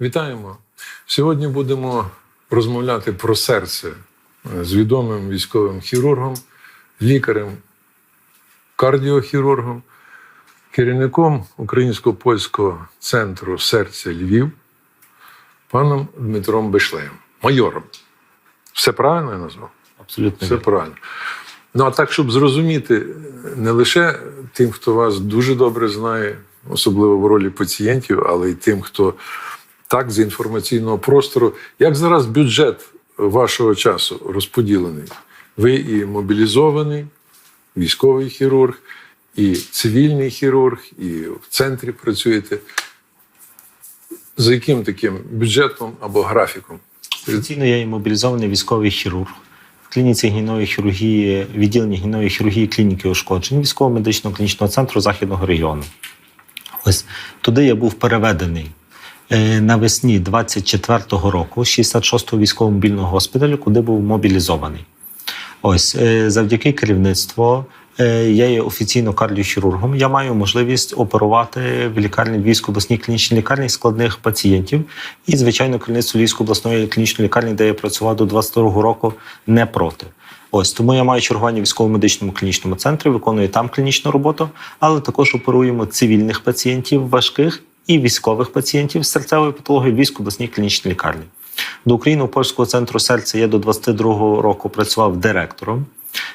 Вітаємо! Сьогодні будемо розмовляти про серце з відомим військовим хірургом, лікарем, кардіохірургом, керівником Українсько-польського центру серця Львів, паном Дмитром Бешлеєм, майором. Все правильно я назвав? Абсолютно. Все правильно. Ну, а так, щоб зрозуміти не лише тим, хто вас дуже добре знає, особливо в ролі пацієнтів, але й тим, хто так з інформаційного простору, як зараз бюджет вашого часу розподілений. Ви і мобілізований, військовий хірург, і цивільний хірург, і в центрі працюєте. За яким таким бюджетом або графіком? Офіційно я є мобілізований військовий хірург. В клініці гнійної хірургії, відділенні гнійної хірургії клініки ушкоджень військово-медичного клінічного центру західного регіону. Ось туди я був переведений навесні 24-го року, з 66-го військового мобільного госпіталю, куди був мобілізований. Ось е, завдяки керівництву. е, Я є офіційно кардіохірургом. Я маю можливість оперувати в лікарні Львівської обласній клінічній лікарні складних пацієнтів. І, звичайно, керівництво Львівської обласної клінічної лікарні, де я працював до 22-го року, не проти. Ось тому я маю чергування військово-медичному клінічному центрі, виконую там клінічну роботу, але також оперуємо цивільних пацієнтів важких і військових пацієнтів з серцевою патологією в Львівській обласній клінічній лікарні. До України польського центру серця я до 22-го року працював директором.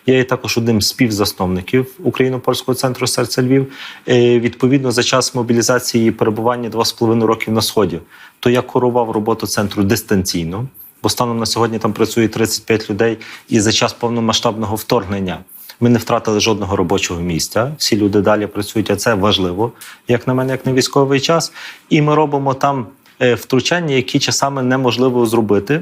Я є також одним з співзасновників Україно-польського центру серця Львів. Е, Відповідно, за час мобілізації і перебування 2,5 років на сході, то я керував роботу центру дистанційно, бо станом на сьогодні там працює 35 людей, і за час повномасштабного вторгнення ми не втратили жодного робочого місця. Всі люди далі працюють, а це важливо, як на мене, як на військовий час. І ми робимо там е, втручання, які часами неможливо зробити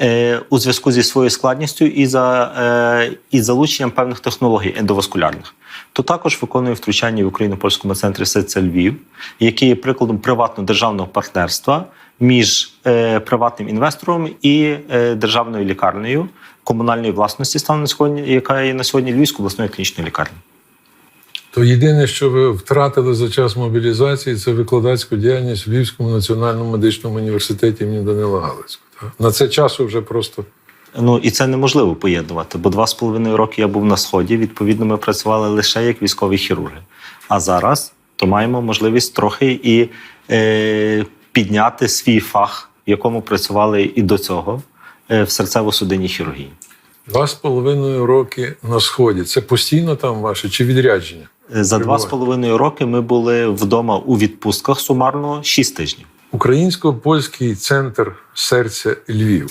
е, у зв'язку зі своєю складністю і за е, і залученням певних технологій ендоваскулярних. То також виконує втручання в Україно-польському центрі серця Львів, який є прикладом приватно-державного партнерства між приватним інвестором і державною лікарнею комунальної власності стану на сьогодні, яка є на сьогодні Львівською обласною клінічною лікарнею. То єдине, що ви втратили за час мобілізації, це викладацьку діяльність в Львівському національному медичному університеті імені Данила Галицького. так? На це часу вже просто Ну і це неможливо поєднувати, бо два з половиною роки я був на сході. Відповідно, ми працювали лише як військові хірурги. А зараз то маємо можливість трохи і е, підняти свій фах, в якому працювали і до цього в серцево-судинній хірургії. два з половиною роки на сході. Це постійно там ваше чи відрядження? Е, За два з половиною роки ми були вдома у відпустках сумарно 6 тижнів. Українсько-польський центр серця Львів.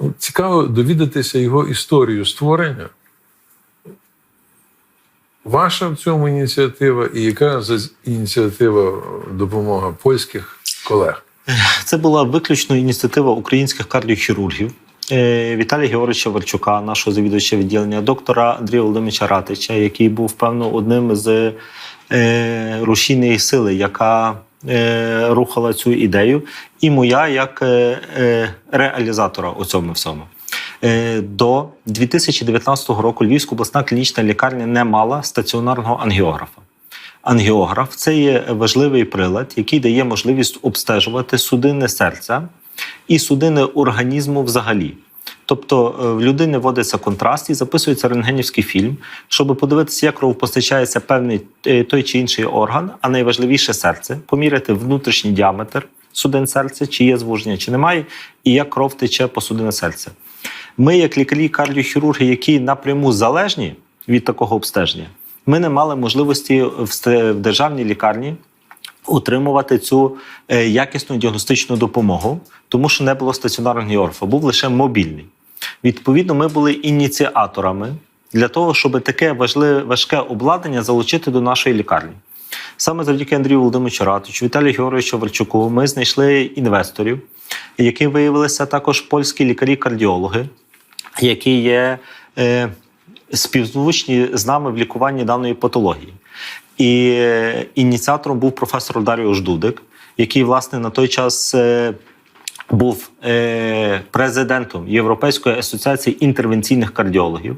Ну, Цікаво довідатися його історію створення. Ваша в цьому ініціатива і яка за ініціатива допомога польських колег? Це була виключно ініціатива українських кардіохірургів. е, Віталія Георгійовича Варчука, нашого завідувача відділення, доктора Андрія Володимировича Ратича, який був певно одним з е, рушійної сили, яка е, рухала цю ідею, і моя як е, е, реалізатора у цьому всьому. Е, До 2019 року Львівська обласна клінічна лікарня не мала стаціонарного ангіографа. Ангіограф це є важливий прилад, який дає можливість обстежувати судини серця і судини організму взагалі. Тобто е, в людини вводиться контраст і записується рентгенівський фільм, щоб подивитися, як кров постачається певний е, той чи інший орган, а найважливіше серце, поміряти внутрішній діаметр судин серця, чи є звуження, чи немає, і як кров тече по судинах серця. Ми, як лікарі кардіохірурги, які напряму залежні від такого обстеження, ми не мали можливості в державній лікарні отримувати цю е, якісну діагностичну допомогу, тому що не було стаціонарного георфа, був лише мобільний. Відповідно, ми були ініціаторами для того, щоб таке важливе важке обладнання залучити до нашої лікарні. Саме завдяки Андрію Володимировичу Ратичу, Віталію Георгійовичу Вальчуку ми знайшли інвесторів, які виявилися також польські лікарі-кардіологи, які є е, співзвучні з нами в лікуванні даної патології. І е, ініціатором був професор Даріуш Дудик, який, власне, на той час е, був е, президентом Європейської асоціації інтервенційних кардіологів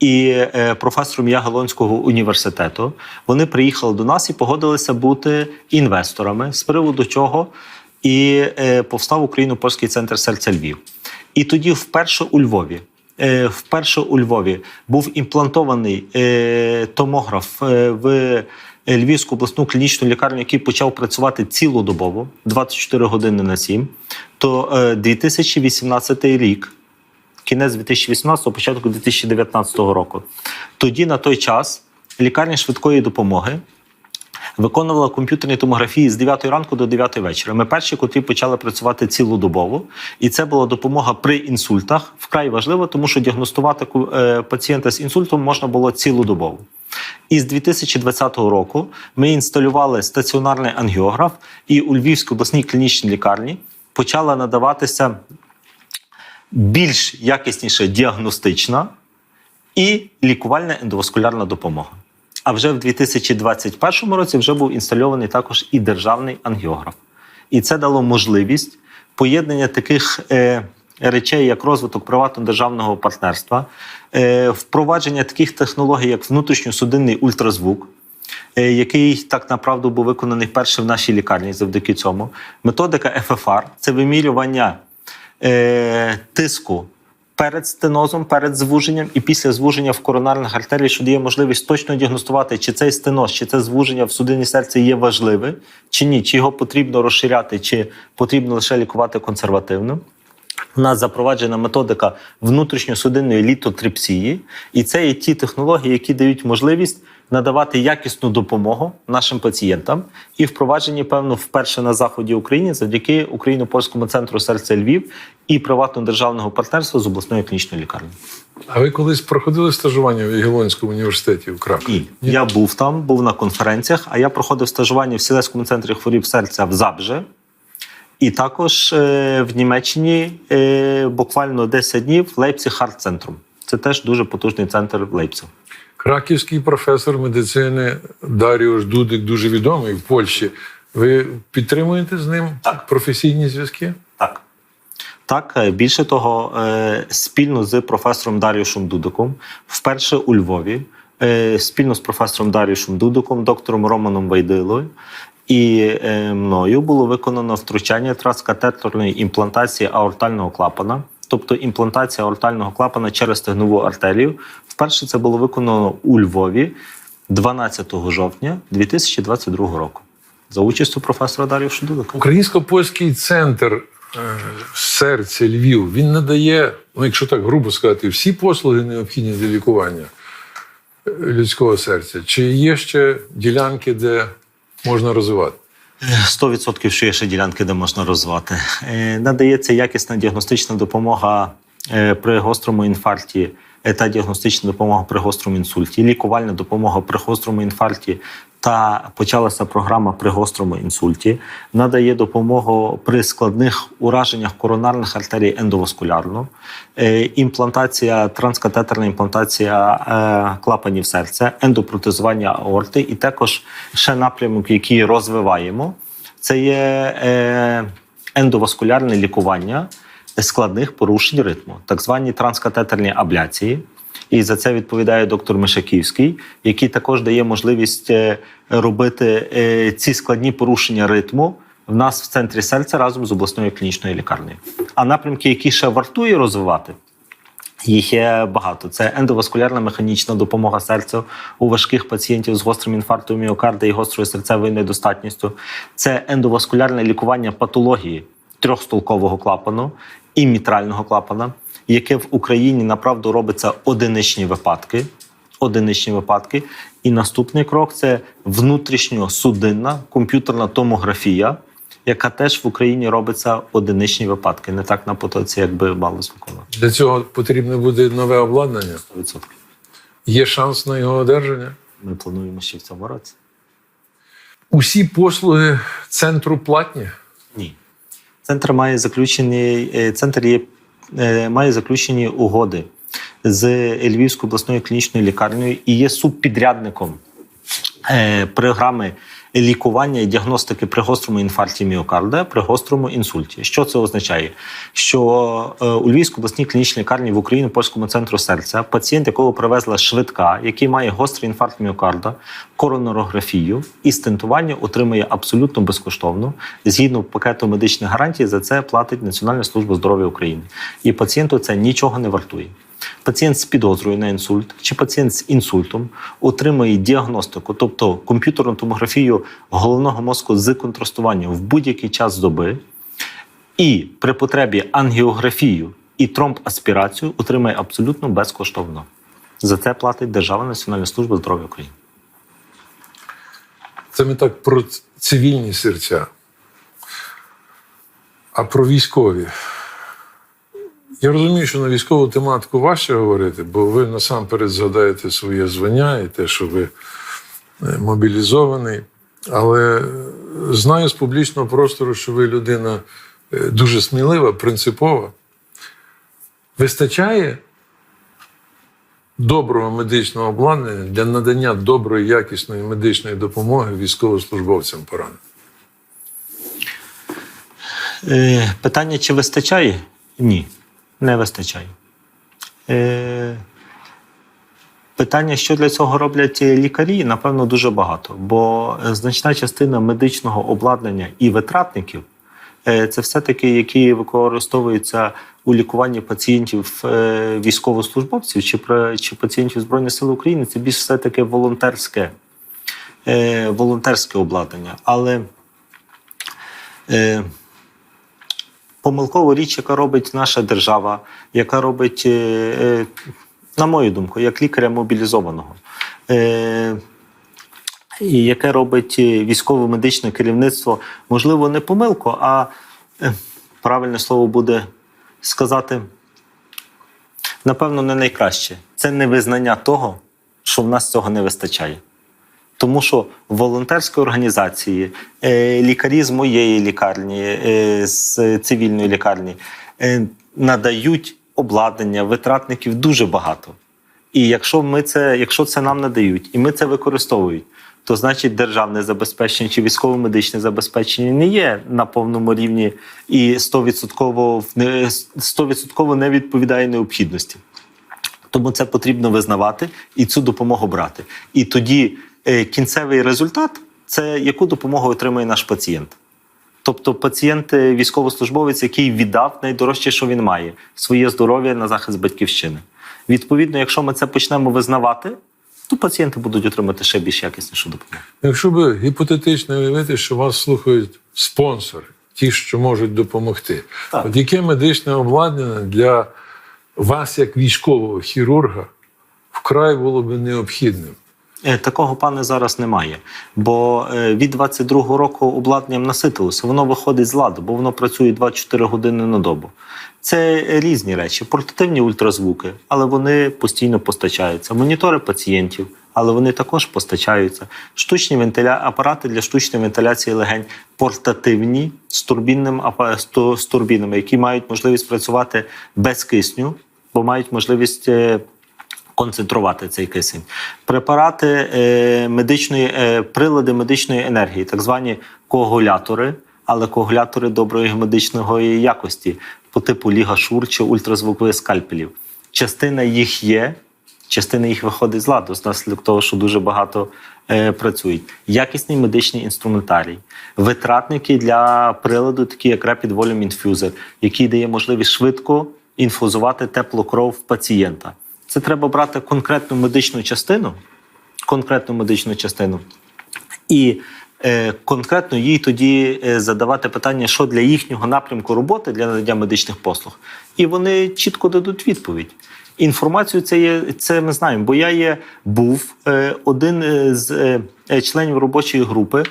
і професором Ягелонського університету. Вони приїхали до нас і погодилися бути інвесторами, з приводу чого і повстав Україно-польський центр серця Львів. І тоді вперше у Львові. Е, Вперше у Львові був імплантований е, томограф е, в Львівську обласну клінічну лікарню, який почав працювати цілодобово 24 години на 7, то е, 2018 рік кінець 2018, початку 2019 року. Тоді на той час лікарня швидкої допомоги виконувала комп'ютерні томографії з 9 ранку до 9 вечора. Ми перші, котрі почали працювати цілодобово, і це була допомога при інсультах. Вкрай важливо, тому що діагностувати е, пацієнта з інсультом можна було цілодобово. І з 2020 року ми інсталювали стаціонарний ангіограф, і у Львівській обласній клінічній лікарні почала надаватися більш якісніше діагностична і лікувальна ендоваскулярна допомога. А вже в 2021 році вже був інстальований також і державний ангіограф. І це дало можливість поєднання таких е, речей, як розвиток приватно-державного партнерства, е, впровадження таких технологій, як внутрішньосудинний ультразвук, е, який так направду був виконаний вперше в нашій лікарні завдяки цьому. Методика ФФР це вимірювання е, тиску перед стенозом, перед звуженням і після звуження в коронарних артерій, що дає можливість точно діагностувати, чи цей стеноз, чи це звуження в судині серця є важливе, чи ні, чи його потрібно розширяти, чи потрібно лише лікувати консервативно. У нас запроваджена методика внутрішньосудинної літотрипсії, і це є ті технології, які дають можливість надавати якісну допомогу нашим пацієнтам і впроваджені, певно, вперше на заході України завдяки Україно-польському центру серця Львів і приватно-державного партнерства з обласною клінічною лікарнею. А ви колись проходили стажування в Ягелонському університеті в Кракові? Ні, я був там, був на конференціях, а я проходив стажування в Сілецькому центрі хворіб серця в Забже. І також е, в Німеччині е, буквально 10 днів Лейпциг Харт центром. Це теж дуже потужний центр в. Краківський професор медицини Даріуш Дудик дуже відомий в Польщі. Ви підтримуєте з ним Так. професійні зв'язки? Так. Так, е, більше того, е, спільно з професором Даріушем Дудиком, вперше у Львові, е, спільно з професором Даріушем Дудиком, доктором Романом Вайдилою і мною було виконано втручання транскатетерної імплантації аортального клапана, тобто імплантація аортального клапана через стегнову артерію. Вперше це було виконано у Львові 12 жовтня 2022 року за участю професора Даріуша Дудика. Українсько-польський центр е, серця Львів він надає, ну якщо так грубо сказати, всі послуги необхідні для лікування е, людського серця. Чи є ще ділянки, де можна розвивати? 100% що є ще ділянки, де можна розвивати. Е, Надається якісна діагностична допомога е, при гострому інфаркті е, та діагностична допомога при гострому інсульті, лікувальна допомога при гострому інфаркті та почалася програма при гострому інсульті. Надає допомогу при складних ураженнях коронарних артерій ендоваскулярно, е, імплантація, транскатетерна імплантація е, клапанів серця, ендопротезування аорти, і також ще напрямок, який розвиваємо, це є е, ендоваскулярне лікування складних порушень ритму, так звані транскатетерні абляції. І за це відповідає доктор Мишаківський, який також дає можливість е, робити е, ці складні порушення ритму в нас в центрі серця разом з обласною клінічною лікарнею. А напрямки, які ще вартує розвивати, їх є багато. Це ендоваскулярна механічна допомога серцю у важких пацієнтів з гострим інфарктом міокарда і гострою серцевою недостатністю. Це ендоваскулярне лікування патології трьохстолкового клапану і мітрального клапана, яке в Україні направду робиться одиничні випадки. Одиничні випадки. І наступний крок це внутрішньосудинна комп'ютерна томографія, яка теж в Україні робиться одиничні випадки, не так на потоці, як би малось виконувати. Для цього потрібне буде нове обладнання. 100%. Є шанс на його одержання. Ми плануємо ще в цьому році. Усі послуги центру платні. Ні. Центр має заключені, е, центр є, має заключені угоди з Львівською обласною клінічною лікарнею і є субпідрядником е, програми лікування і діагностики при гострому інфаркті міокарда, при гострому інсульті. Що це означає? Що е, у Львівській обласній клінічній лікарні в Україні польському центру серця пацієнт, якого привезла швидка, який має гострий інфаркт міокарда, коронарографію і стентування, отримує абсолютно безкоштовно. Згідно пакету медичних гарантій, за це платить Національна служба здоров'я України. І пацієнту це нічого не вартує. Пацієнт з підозрою на інсульт чи пацієнт з інсультом отримує діагностику, тобто комп'ютерну томографію головного мозку з контрастуванням в будь-який час доби, і при потребі ангіографію і тромбаспірацію отримає абсолютно безкоштовно. За це платить Державна національна служба здоров'я України. Це ми так про цивільні серця. А про військові. Я розумію, що на військову тематику важче говорити, бо ви насамперед згадаєте своє звання і те, що ви е, мобілізований. Але е, знаю з публічного простору, що ви людина е, дуже смілива, принципова. Вистачає доброго медичного обладнання для надання доброї, якісної медичної допомоги військовослужбовцям пораненим. Питання, чи вистачає? Ні, не вистачає. Е, питання, що для цього роблять лікарі, напевно, дуже багато. Бо значна частина медичного обладнання і витратників е, це все-таки, які використовуються у лікуванні пацієнтів е, військовослужбовців чи, чи пацієнтів Збройних сил України. Це більш все-таки волонтерське, е, волонтерське обладнання. Але помилкова річ, яка робить наша держава, яка робить, е, е, на мою думку, як лікаря мобілізованого, е, і яке робить військово-медичне керівництво, можливо, не помилку, а правильне слово буде сказати, напевно, не найкраще. Це не визнання того, що в нас цього не вистачає. Тому що волонтерські організації, е, лікарі з моєї лікарні, е, з цивільної лікарні е, надають обладнання, витратників дуже багато. І якщо ми це, якщо це нам надають, і ми це використовують, то значить державне забезпечення чи військово-медичне забезпечення не є на повному рівні і 100% в не- 100% не відповідає необхідності. Тому це потрібно визнавати і цю допомогу брати. І тоді кінцевий результат це яку допомогу отримує наш пацієнт. Тобто пацієнт е, військовослужбовець, який віддав найдорожче, що він має своє здоров'я на захист батьківщини. Відповідно, якщо ми це почнемо визнавати, то пацієнти будуть отримати ще більш якіснішу допомогу. Якщо би гіпотетично уявити, що вас слухають спонсори, ті, що можуть допомогти, Так. от яке медичне обладнання для вас, як військового хірурга, вкрай було би необхідним? Е, Такого пане зараз немає. Бо е, від 22-го року обладнанням наситилося, воно виходить з ладу, бо воно працює 24 години на добу. Це різні речі, портативні ультразвуки, але вони постійно постачаються. Монітори пацієнтів, але вони також постачаються. Штучні вентиля... апарати для штучної вентиляції легень, портативні з турбінним з турбінами, які мають можливість працювати без кисню, бо мають можливість. Концентрувати цей кисень. Препарати е, медичної, е, прилади медичної енергії, так звані коагулятори, але коагулятори доброї медичної якості по типу лігашур чи ультразвукових скальпелів. Частина їх є, частина їх виходить з ладу, внаслідок того, що дуже багато е, працюють. Якісний медичний інструментарій, витратники для приладу, такі як Rapid Volume Infuser, який дає можливість швидко інфузувати теплу кров в пацієнта. Це треба брати конкретну медичну частину, конкретну медичну частину, і е, конкретно їй тоді е, задавати питання, що для їхнього напрямку роботи для надання медичних послуг, і вони чітко дадуть відповідь. Інформацію це є це ми знаємо, бо я є був е, один е, з е, е, членів робочої групи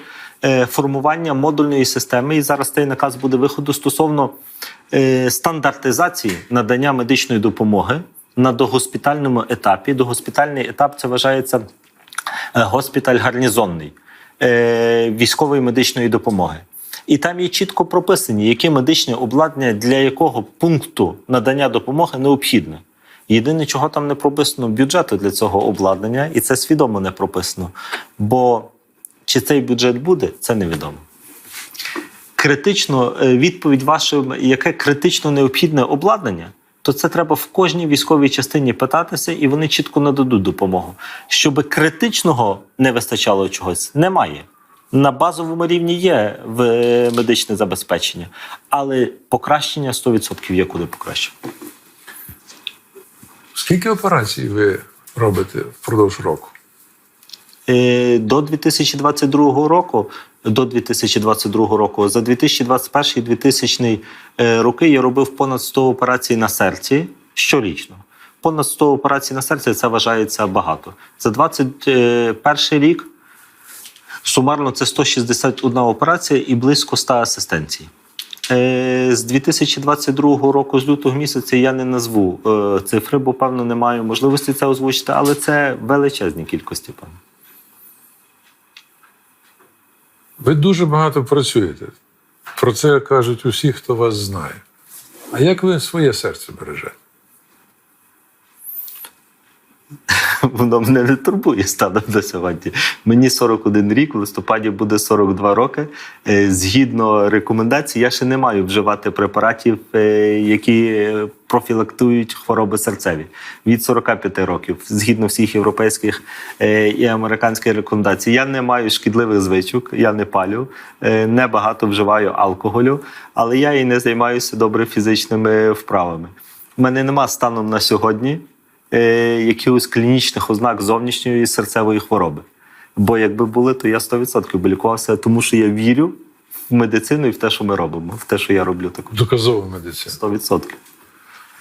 е, формування модульної системи. І зараз цей наказ буде виходу стосовно е, стандартизації надання медичної допомоги на догоспітальному етапі. Догоспітальний етап це вважається е, госпіталь гарнізонний е, військової медичної допомоги. І там є чітко прописані, яке медичне обладнання для якого пункту надання допомоги необхідне. Єдине, чого там не прописано бюджету для цього обладнання, і це свідомо не прописано. Бо Чи цей бюджет буде, це невідомо. Критично е, відповідь вашим, яке критично необхідне обладнання, то це треба в кожній військовій частині питатися, і вони чітко нададуть допомогу. Щоб критичного не вистачало чогось, немає. На базовому рівні є в е, медичне забезпечення, але покращення 100% є куди покраще. Скільки операцій ви робите впродовж року? Е, До 2022 року, до 2022 року, за 2021-2000 е, роки я робив понад 100 операцій на серці щорічно. Понад 100 операцій на серці це вважається багато. За 21 рік сумарно це 161 операція і близько 100 асистенцій. Е, З 2022 року, з лютого місяця, я не назву е, цифри, бо певно не маю можливості це озвучити, але це величезні кількості. Певно. Ви дуже багато працюєте. Про це кажуть усі, хто вас знає. А як ви своє серце бережете? Воно мене не турбує станом до сьогодні. Мені 41 рік, в листопаді буде 42 роки. Е, Згідно рекомендацій, я ще не маю вживати препаратів, е, які профілактують хвороби серцеві від 45 років, згідно всіх європейських е, і американських рекомендацій. Я не маю шкідливих звичок, я не палю, е, не багато вживаю алкоголю, але я і не займаюся добре фізичними вправами. У мене нема станом на сьогодні е, якихось клінічних ознак зовнішньої серцевої хвороби. Бо якби були, то я 100% би лікувався, тому що я вірю в медицину і в те, що ми робимо, в те, що я роблю також. Доказова медицина. 100%.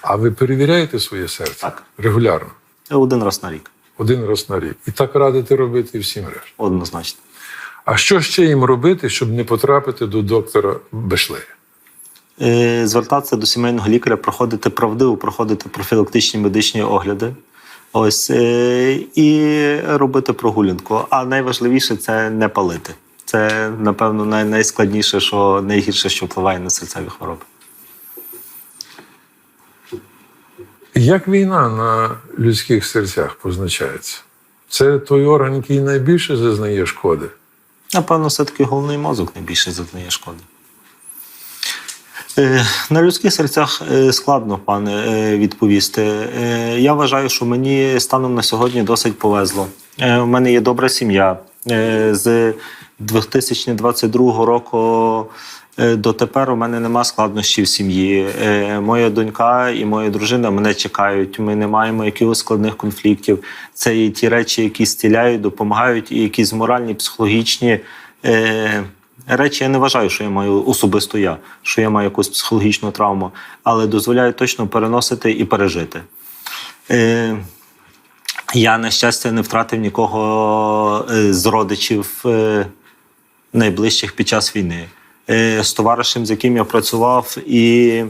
А ви перевіряєте своє серце Так. регулярно, Один раз на рік. один раз на рік. І так радите робити і всім решта. Однозначно. А що ще їм робити, щоб не потрапити до доктора Бешлея? Е, Звертатися до сімейного лікаря, проходити правдиво, проходити профілактичні медичні огляди. Ось е, і робити прогулянку. А найважливіше це не палити. Це, напевно, най- найскладніше, що найгірше, що впливає на серцеві хвороби. Як війна на людських серцях позначається? Це той орган, який найбільше зазнає шкоди. Напевно, все-таки головний мозок найбільше зазнає шкоди. Е, На людських серцях е, складно, пане, е, відповісти. Я вважаю, що мені станом на сьогодні досить повезло. У мене є добра сім'я. З 2022 року е, дотепер у мене нема складнощів в сім'ї. Моя донька і моя дружина мене чекають. Ми не маємо якихось складних конфліктів. Це і ті речі, які стіляють, допомагають, і якісь моральні, психологічні. Речі я не вважаю, що я маю особисто я, що я маю якусь психологічну травму, але дозволяю точно переносити і пережити. Е, я, на щастя, не втратив нікого е, з родичів е, найближчих під час війни. З товаришем, з яким я працював, і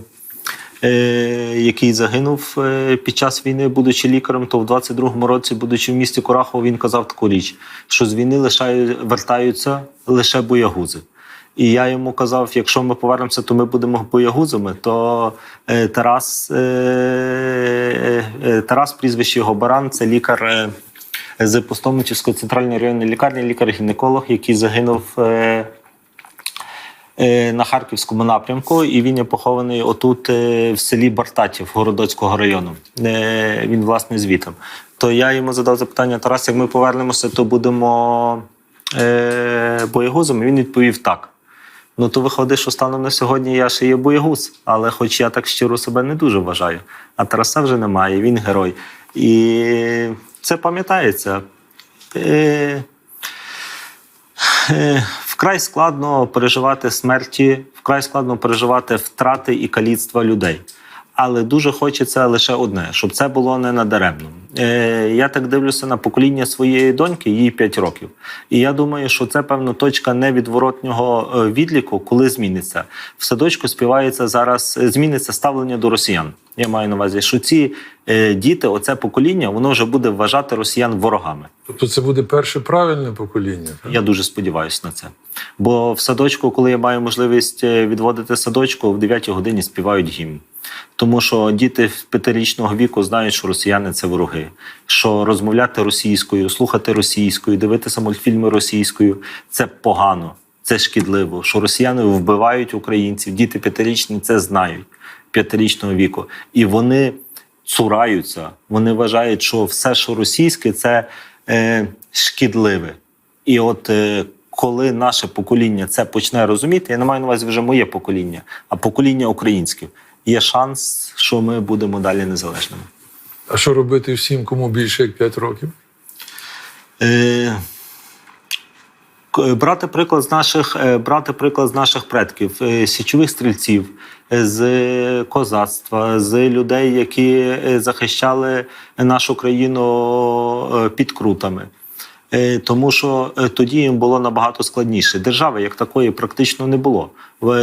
який загинув е, під час війни, будучи лікарем, то в 22-му році, будучи в місті Курахово, він казав таку річ, що з війни лишаю, вертаються лише боягузи. І я йому казав: якщо ми повернемося, то ми будемо боягузами. То е, Тарас, е, е, Тарас, прізвище його Баран, це лікар е, з Постомичівської центральної районної лікарні, лікар-гінеколог, який загинув. Е, на Харківському напрямку, і він є похований отут е, в селі Бартатів Городоцького району. Е, Він власне звітом. То я йому задав запитання: Тарас, як ми повернемося, то будемо е, боєгузами. Він відповів так. Ну то виходить, що станом на сьогодні я ще є боєгуз, але хоч я так щиро себе не дуже вважаю. А Тараса вже немає, він герой. І це пам'ятається. Вкрай складно переживати смерті, вкрай складно переживати втрати і каліцтва людей. Але дуже хочеться лише одне, щоб це було не надаремно. Е, я так дивлюся на покоління своєї доньки, їй 5 років. І я думаю, що це певно точка невідворотнього е, відліку, коли зміниться. В садочку співається зараз, е, зміниться ставлення до росіян. Я маю на увазі, що ці е, діти, оце покоління, воно вже буде вважати росіян ворогами. Тобто це буде перше правильне покоління. так? Я дуже сподіваюся на це. Бо в садочку, коли я маю можливість відводити садочку, в 9 годині співають гімн. Тому що діти п'ятирічного віку знають, що росіяни це вороги, що розмовляти російською, слухати російською, дивитися мультфільми російською це погано, це шкідливо. Що росіяни вбивають українців, діти п'ятирічні це знають п'ятирічного віку, і вони цураються. Вони вважають, що все, що російське, це е, шкідливе. І от е, коли наше покоління це почне розуміти, я не маю на увазі вже моє покоління, а покоління українське, є шанс, що ми будемо далі незалежними. А що робити всім, кому більше як 5 років? Е, брати приклад з наших, е, брати приклад з наших предків, е, січових стрільців, е, з козацтва, з людей, які е, захищали нашу країну е, під крутами. Е, Тому що е, тоді їм було набагато складніше. Держави як такої практично не було.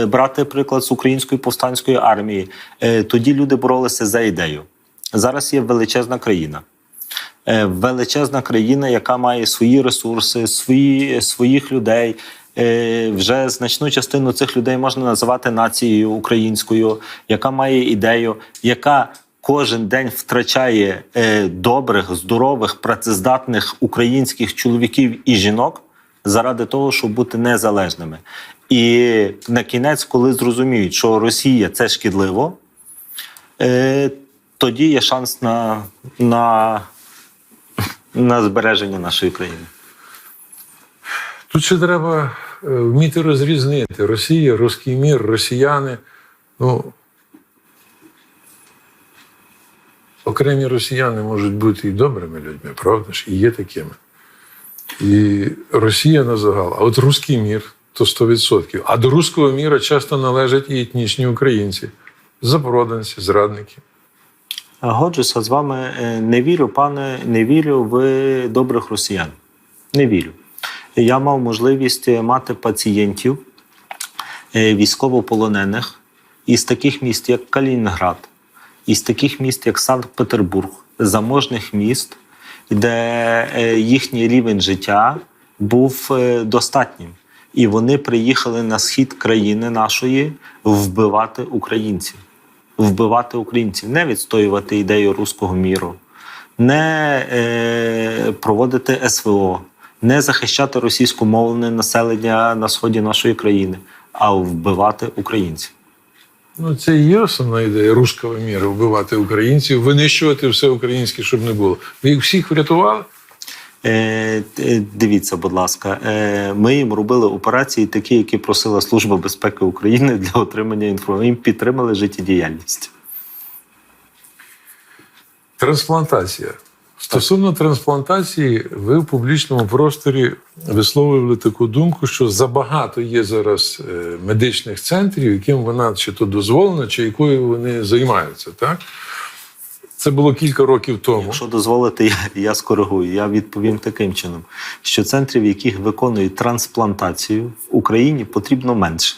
Брати приклад з української повстанської армії. е, Тоді люди боролися за ідею. Зараз є величезна країна. Величезна країна, яка має свої ресурси, свої, своїх людей. Вже значну частину цих людей можна називати нацією українською, яка має ідею, яка кожен день втрачає е, добрих, здорових, працездатних українських чоловіків і жінок заради того, щоб бути незалежними. І на кінець, коли зрозуміють, що Росія це шкідливо, е, тоді є шанс на, на на збереження нашої країни. Тут ще треба е, вміти розрізнити Росія, руський мір, росіяни. Ну, окремі росіяни можуть бути і добрими людьми, правда ж, і є такими. І Росія на загал, а от руський мір то 100%. А до руського міра часто належать і етнічні українці, запроданці, зрадники. Годжуся з вами. Е, Не вірю, пане, не вірю в добрих росіян. Не вірю. Я мав можливість мати пацієнтів е, військовополонених із таких міст, як Калінінград, із таких міст, як Санкт-Петербург, заможних міст, де е, їхній рівень життя був е, достатнім. І вони приїхали на схід країни нашої вбивати українців. Вбивати українців, не відстоювати ідею руського міру, не е, проводити СВО, не захищати російськомовне населення на сході нашої країни, а вбивати українців. Ну, це і є основна ідея руського міра вбивати українців, винищувати все українське, щоб не було. Ви їх всіх врятували? Е, е, дивіться, будь ласка, е, ми їм робили операції, такі, які просила Служба безпеки України для отримання інформації. Їм підтримали життєдіяльність. Трансплантація. Стосовно трансплантації, ви в публічному просторі висловлювали таку думку, що забагато є зараз е, медичних центрів, яким вона чи то дозволена, чи якою вони займаються. Так? Це було кілька років тому. Якщо дозволите, я, я скоригую. Я відповім таким чином, що центрів, яких виконують трансплантацію в Україні, потрібно менше.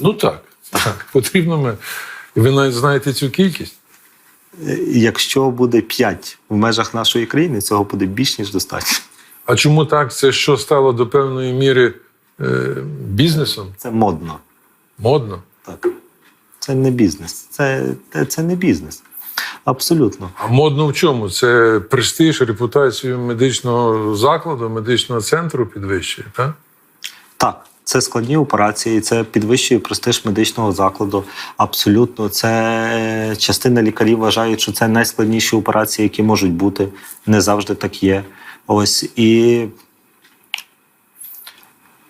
Ну так, так. Потрібно ми. І ви навіть знаєте цю кількість. Якщо буде 5 в межах нашої країни, цього буде більш ніж достатньо. А чому так? Це що стало до певної міри е, бізнесом? Це модно. Модно? Так. Це не бізнес. Це, це, це не бізнес. Абсолютно. А модно в чому? Це престиж, репутацію медичного закладу, медичного центру підвищує, так? Так, це складні операції, це підвищує престиж медичного закладу. Абсолютно, це частина лікарів вважають, що це найскладніші операції, які можуть бути. Не завжди так є. Ось і.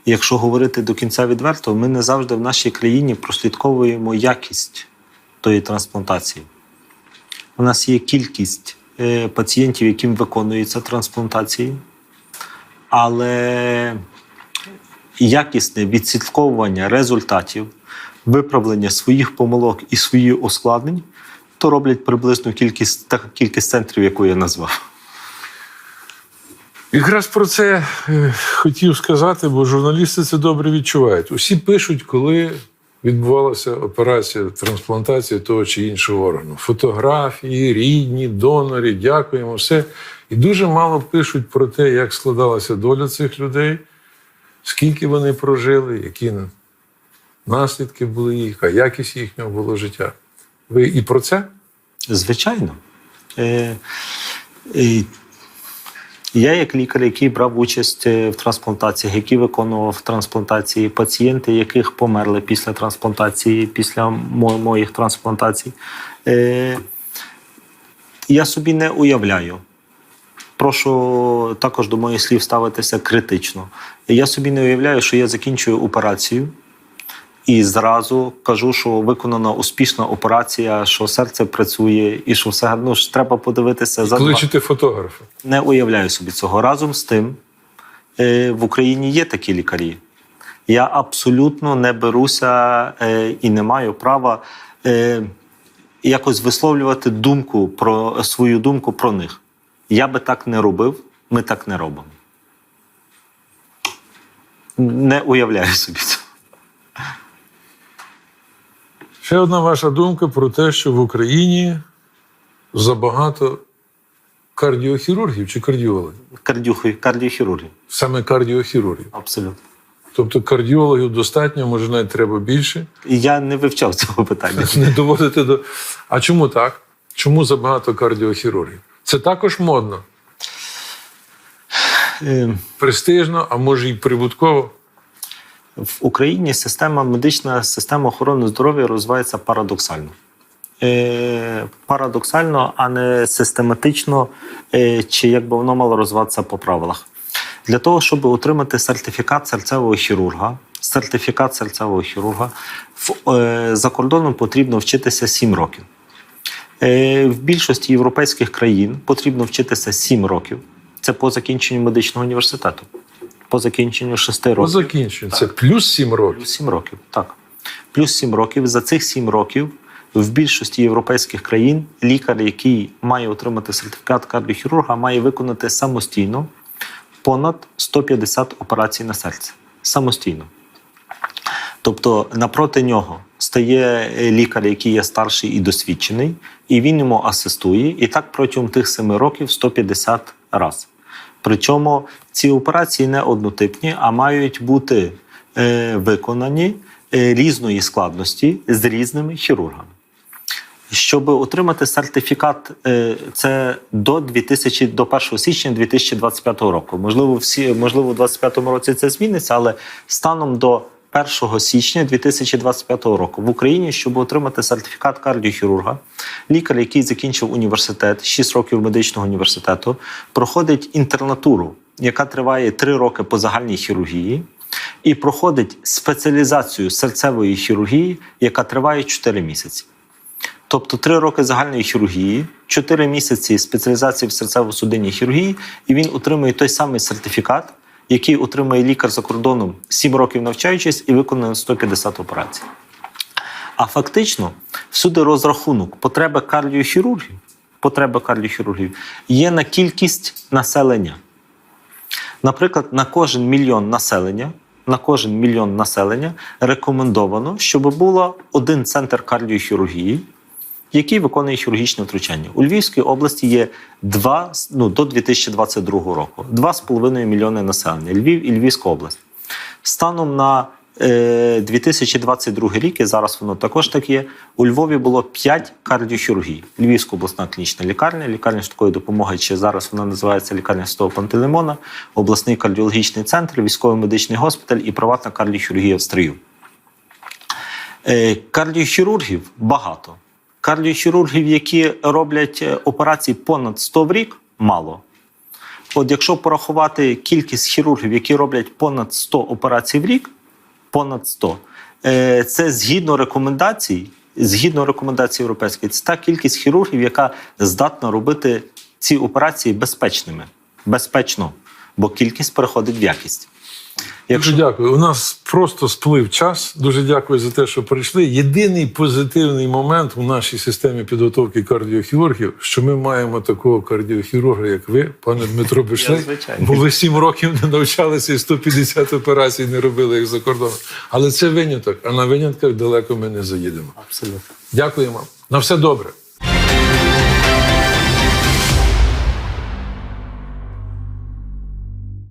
Якщо говорити до кінця відверто, ми не завжди в нашій країні прослідковуємо якість тої трансплантації. У нас є кількість е, пацієнтів, яким виконуються трансплантації, але якісне відслідковування результатів, виправлення своїх помилок і своїх ускладнень, то роблять приблизно кількість, та кількість центрів, яку я назвав. Якраз про це е, хотів сказати, бо журналісти це добре відчувають. Усі пишуть, коли відбувалася операція трансплантації того чи іншого органу. Фотографії, рідні, донори, дякуємо, все. І дуже мало пишуть про те, як складалася доля цих людей, скільки вони прожили, які наслідки були їх, а якість їхнього було життя. Ви і про це? Звичайно. Е, е, я, як лікар, який брав участь е, в трансплантаціях, який виконував трансплантації, пацієнти, яких померли після трансплантації, після мо- моїх трансплантацій, е, я собі не уявляю. Прошу також до моїх слів ставитися критично. Я собі не уявляю, що я закінчую операцію. І зразу кажу, що виконана успішна операція, що серце працює, і що все ну, ж треба подивитися за два. Кличете фотографа. Не уявляю собі цього. Разом з тим, е, в Україні є такі лікарі. Я абсолютно не беруся е, і не маю права е, якось висловлювати думку про свою думку про них. Я би так не робив, ми так не робимо. Не уявляю собі цього. Ще одна ваша думка про те, що в Україні забагато кардіохірургів чи кардіологів? Кардіохи- Кардіохірургії. Саме кардіохірургів. Абсолютно. Тобто кардіологів достатньо, може навіть треба більше. Я не вивчав цього питання. Не доводити до. А чому так? Чому забагато кардіохірургів? Це також модно, Е, престижно, а може й прибутково. В Україні система медична система охорони здоров'я розвивається парадоксально. Е, парадоксально, а не систематично, е, чи як би воно мало розвиватися по правилах. Для того, щоб отримати сертифікат серцевого хірурга, сертифікат серцевого хірурга в, е, за кордоном потрібно вчитися 7 років. Е, в більшості європейських країн потрібно вчитися 7 років. Це по закінченню медичного університету, по закінченню 6 По років. закінченню. Це плюс 7 років. Плюс 7 років, так. Плюс 7 років. За цих 7 років в більшості європейських країн лікар, який має отримати сертифікат кардіохірурга, має виконати самостійно понад 150 операцій на серце. Самостійно. Тобто напроти нього стає лікар, який є старший і досвідчений, і він йому асистує. І так протягом тих 7 років 150 разів. Причому ці операції не однотипні, а мають бути е, виконані е, різної складності з різними хірургами. Щоб отримати сертифікат, е, це до 2000, до 1 січня 2025 року. Можливо, всі можливо, у 2025 році це зміниться, але станом до 1 січня 2025 року в Україні, щоб отримати сертифікат кардіохірурга, лікар, який закінчив університет, 6 років медичного університету, проходить інтернатуру, яка триває 3 роки по загальній хірургії, і проходить спеціалізацію серцевої хірургії, яка триває 4 місяці. Тобто три роки загальної хірургії, 4 місяці спеціалізації в серцево-судинній хірургії, і він отримує той самий сертифікат, який отримує лікар за кордоном 7 років навчаючись і виконує 150 операцій. А фактично, всюди розрахунок потреби кардіохірургів, потреби кардіохірургів є на кількість населення. Наприклад, на кожен мільйон населення, на кожен мільйон населення рекомендовано, щоб було один центр кардіохірургії, який виконує хірургічне втручання. У Львівській області є два, ну, до 2022 року 2,5 мільйони населення Львів і Львівська область. Станом на е, 2022 рік, і зараз воно також так є. У Львові було 5 кардіохірургій. Львівська обласна клінічна лікарня, лікарня швидкої допомоги, чи зараз вона називається лікарня Святого Пантелеймона, обласний кардіологічний центр, військовий медичний госпіталь і приватна кардіохірургія в Стрию. Е, Кардіохірургів багато. Кардіохірургів, які роблять е, операції понад 100 в рік, мало. От якщо порахувати кількість хірургів, які роблять понад 100 операцій в рік, понад 100, е, це згідно рекомендацій, згідно рекомендацій європейської, це та кількість хірургів, яка здатна робити ці операції безпечними. Безпечно, бо кількість переходить в якість. Дуже дякую. У нас просто сплив час. Дуже дякую за те, що прийшли. Єдиний позитивний момент у нашій системі підготовки кардіохірургів, що ми маємо такого кардіохірурга, як ви, пане Дмитро Бишлей. Бо ви сім років не навчалися і 150 операцій не робили як за кордоном. Але це виняток, а на винятках далеко ми не заїдемо. Абсолютно. Дякуємо. На все добре.